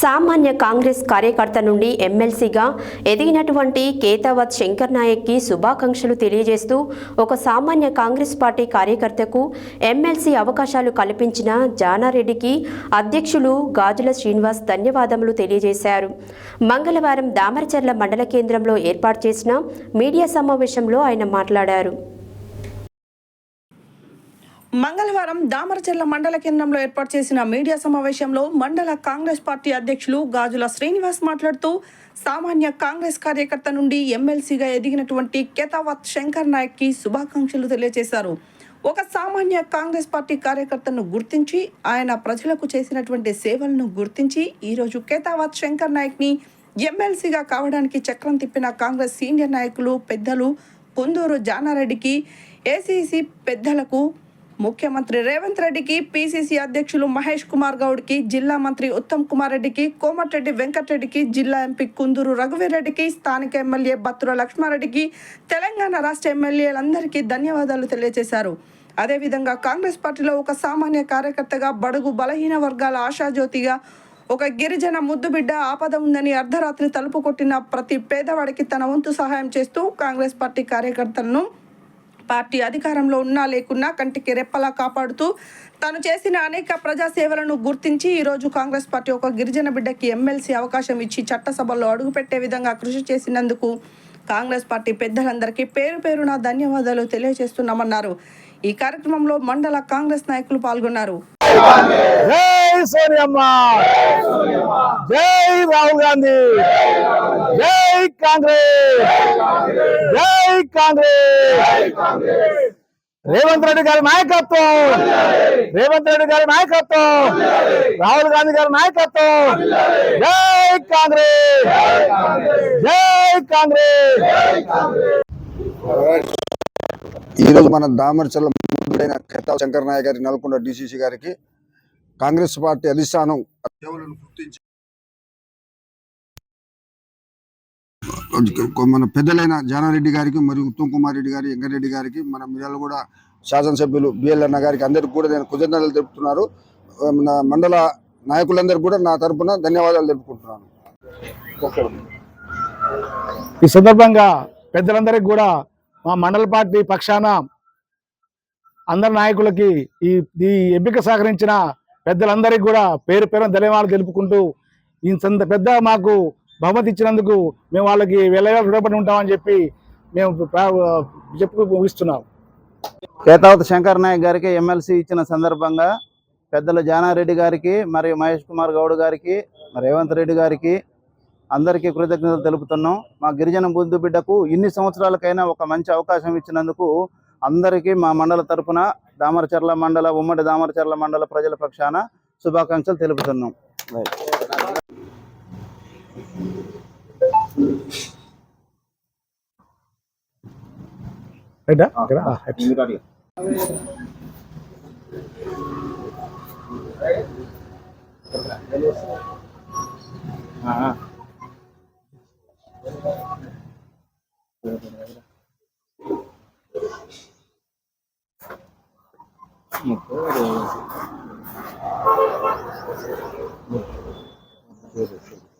సామాన్య కాంగ్రెస్ కార్యకర్త నుండి ఎమ్మెల్సీగా ఎదిగినటువంటి కేతావత్ శంకర్ నాయక్కి శుభాకాంక్షలు తెలియజేస్తూ ఒక సామాన్య కాంగ్రెస్ పార్టీ కార్యకర్తకు ఎమ్మెల్సీ అవకాశాలు కల్పించిన జానారెడ్డికి అధ్యక్షులు గాజుల శ్రీనివాస్ ధన్యవాదములు తెలియజేశారు. మంగళవారం దామరచర్ల మండల కేంద్రంలో ఏర్పాటు చేసిన మీడియా సమావేశంలో ఆయన మాట్లాడారు. మంగళవారం దామరచెర్ల మండల కేంద్రంలో ఏర్పాటు చేసిన మీడియా సమావేశంలో మండల కాంగ్రెస్ పార్టీ అధ్యక్షులు గాజుల శ్రీనివాస్ మాట్లాడుతూ సామాన్య కాంగ్రెస్ కార్యకర్త నుండి ఎమ్మెల్సీగా ఎదిగినటువంటి కేతావత్ శంకర్ నాయక్కి శుభాకాంక్షలు తెలియజేశారు. ఒక సామాన్య కాంగ్రెస్ పార్టీ కార్యకర్తను గుర్తించి ఆయన ప్రజలకు చేసినటువంటి సేవలను గుర్తించి ఈరోజు కేతావత్ శంకర్ నాయక్ని ఎమ్మెల్సీగా కావడానికి చక్రం తిప్పిన కాంగ్రెస్ సీనియర్ నాయకులు పెద్దలు కుందూరు జానారెడ్డికి ఏసీసీ పెద్దలకు ముఖ్యమంత్రి రేవంత్ రెడ్డికి పిసిసి అధ్యక్షులు మహేష్ కుమార్ గౌడ్కి జిల్లా మంత్రి ఉత్తమ్ కుమార్ రెడ్డికి కోమటిరెడ్డి వెంకటరెడ్డికి జిల్లా ఎంపీ కుందూరు రఘువీరెడ్డికి స్థానిక ఎమ్మెల్యే బత్తుల లక్ష్మారెడ్డికి తెలంగాణ రాష్ట్ర ఎమ్మెల్యేలందరికీ ధన్యవాదాలు తెలియజేశారు. అదేవిధంగా కాంగ్రెస్ పార్టీలో ఒక సామాన్య కార్యకర్తగా బడుగు బలహీన వర్గాల ఆశాజ్యోతిగా ఒక గిరిజన ముద్దుబిడ్డ ఆపద ఉందని అర్ధరాత్రి తలుపు కొట్టిన ప్రతి పేదవాడికి తన వంతు సహాయం చేస్తూ కాంగ్రెస్ పార్టీ కార్యకర్తలను పార్టీ అధికారంలో ఉన్నా లేకున్నా కంటికి రెప్పలా కాపాడుతూ తాను చేసిన అనేక ప్రజాసేవలను గుర్తించి ఈరోజు కాంగ్రెస్ పార్టీ ఒక గిరిజన బిడ్డకి ఎమ్మెల్సీ అవకాశం ఇచ్చి చట్టసభల్లో అడుగుపెట్టే విధంగా కృషి చేసినందుకు కాంగ్రెస్ పార్టీ పెద్దలందరికీ పేరు పేరున ధన్యవాదాలు తెలియజేస్తున్నామన్నారు. ఈ కార్యక్రమంలో మండల కాంగ్రెస్ నాయకులు పాల్గొన్నారు. జై సోనియమ్మ జై రాహుల్ గాంధీ. జై కాంగ్రెస్. జై కాంగ్రెస్. రేవంత్ రెడ్డి గారి నాయకత్వం. రేవంత్ రెడ్డి గారి నాయకత్వం. రాహుల్ గాంధీ గారి నాయకత్వం. జై కాంగ్రెస్. జై కాంగ్రెస్. ఈరోజు మన దామరచల్ల ముద్దుడైన ఖెత్తా శంకర్ నాయక్ గారి నల్గొండ డిసిసి గారికి కాంగ్రెస్ పార్టీ అధిష్టానం గుర్తించి మన పెద్దలైన జానారెడ్డి గారికి మరియు ఉత్తమ్ కుమార్ రెడ్డి గారి వెంకరెడ్డి గారికి మన మిర్యాల కూడా శాసనసభ్యులు బిఎల్ అన్న గారికి అందరికి కూడా నేను కృతజ్ఞతలు తెలుపుతున్నారు మన మండల నాయకులందరికీ కూడా నా తరపున ధన్యవాదాలు తెలుపుకుంటున్నాను. ఈ సందర్భంగా పెద్దలందరికీ కూడా మా మండల పార్టీ పక్షాన అందరి నాయకులకి ఈ ఈ ఎంపిక సహకరించిన పెద్దలందరికీ కూడా పేరు పేరు ధన్యవాదాలు తెలుపుకుంటూ ఇంత పెద్ద మాకు బహుమతి ఇచ్చినందుకు మేము వాళ్ళకి వెళ్ళగా రుణపడి ఉంటామని చెప్పి మేము చెప్పు ముగిస్తున్నాం. కేతావత శంకర్ నాయక్ గారికి ఎమ్మెల్సీ ఇచ్చిన సందర్భంగా పెద్దలు జానారెడ్డి గారికి మరియు మహేష్ కుమార్ గౌడ్ గారికి రేవంత్ రెడ్డి గారికి అందరికీ కృతజ్ఞతలు తెలుపుతున్నాం. మా గిరిజన బుద్ధు బిడ్డకు ఇన్ని సంవత్సరాలకైనా ఒక మంచి అవకాశం ఇచ్చినందుకు అందరికీ మా మండల తరపున దామరచర్ల మండల ఉమ్మడి దామరచర్ల మండల ప్రజల పక్షాన శుభాకాంక్షలు తెలుపుతున్నాం. ఆ ah, ah, motor. Motor,